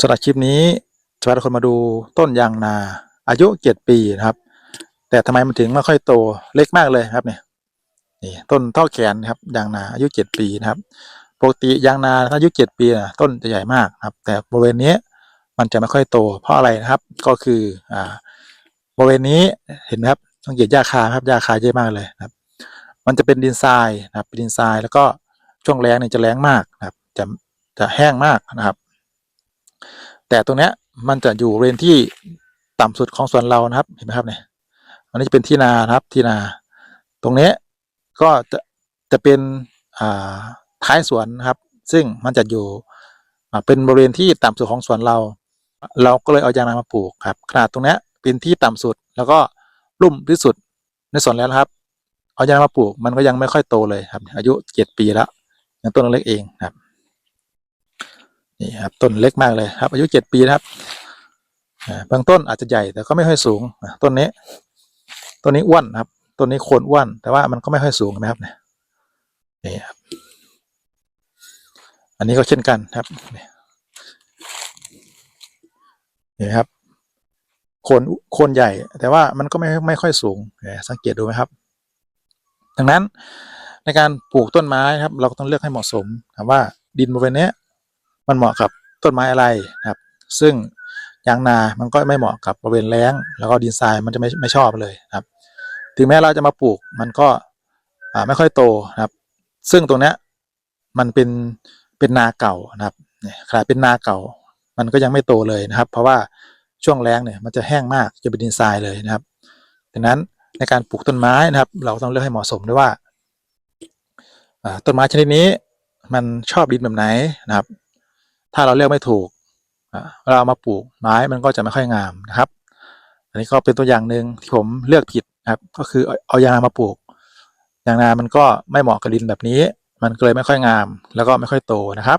สำหรับคลิปนี้จะพาทุกคนมาดูต้นยางนา อายุเจ็ดปีนะครับ แต่ทำไมมันถึงไม่ค่อยโตเล็กมากเลยครับเนี่ยนี่ต้นเท่าแขนนะครับยางนาอายุเจ็ดปีนะครับปกติยางนาถ้าอายุเจ็ดปีนะต้นจะใหญ่มากครับ แต่บริเวณนี้มันจะไม่ค่อยโต เพราะอะไรนะครับ ก็คืออ่าบริเวณนี้เห็นไหมครับสังเกตหญ้าคาครับหญ้าคาเยอะมากเลยครับ มันจะเป็นดินทรายนะครับเป็นดินทรายแล้วก็ช่วงแล้งเนี่ยจะแล้งมากนะครับ จะจะแห้งมากนะครับ แต่ตรงนี้มันจะอยู่บริเวณที่ต่ำสุดของสวนเรานะครับเห็นไหมครับเนี่ยอันนี้จะเป็นที่นานะครับที่นา ตรงนี้ก็จะจะเป็นอ่าท้ายสวนนะครับ ซึ่งมันจะอยู่เป็นบริเวณที่ต่ำสุดของสวนเรา เราก็เลยเอายางนามาปลูกครับ ขนาดตรงนี้เป็นที่ต่ำสุดแล้วก็ลุ่มที่สุดในสวนแล้วครับ เอายางนามาปลูกมันก็ยังไม่ค่อยโตเลยครับ อายุเจ็ดปีแล้วยังต้นเล็กเองครับ นี่ครับต้นเล็กมากเลยครับ อายุเจ็ดปีนะครับบางต้นอาจจะใหญ่แต่ก็ไม่ค่อยสูงต้นนี้ต้นนี้อ้วนครับต้นนี้โคนอ้วนแต่ว่ามันก็ไม่ค่อยสูงนะครับเนี่ยนี่ครับอันนี้ก็เช่นกันครับนี่ครับโคนโคนใหญ่ แต่ว่ามันก็ไม่ไม่ค่อยสูงสังเกตดูไหมครับ ดังนั้นในการปลูกต้นไม้ครับ เราก็ต้องเลือกให้เหมาะสมถามว่าดินบริเวณนี้ มันเหมาะกับต้นไม้อะไรนะครับ ซึ่งยางนามันก็ไม่เหมาะกับบริเวณแล้ง แล้วก็ดินทรายมันจะไม่ไม่ชอบเลยนะครับ ถึงแม้เราจะมาปลูกมันก็ไม่ค่อยโตนะครับ ซึ่งตรงนี้มันเป็นเป็นนาเก่านะครับเนี่ยขนาดเป็นนาเก่า มันก็ยังไม่โตเลยนะครับ เพราะว่าช่วงแล้งเนี่ยมันจะแห้งมากจะเป็นดินทรายเลยนะครับดังนั้นในการปลูกต้นไม้นะครับ เราต้องเลือกให้เหมาะสมด้วยว่าต้นไม้ชนิดนี้มันชอบดินแบบไหนนะครับ ถ้าเราเลือกไม่ถูกเรามาปลูกไม้มันก็จะไม่ค่อยงามนะครับ อันนี้ก็เป็นตัวอย่างหนึ่งที่ผมเลือกผิดนะครับ ก็คือเอาเอายางนามาปลูก ยางนามันก็ไม่เหมาะกับดินแบบนี้ มันก็เลยไม่ค่อยงาม แล้วก็ไม่ค่อยโตนะครับ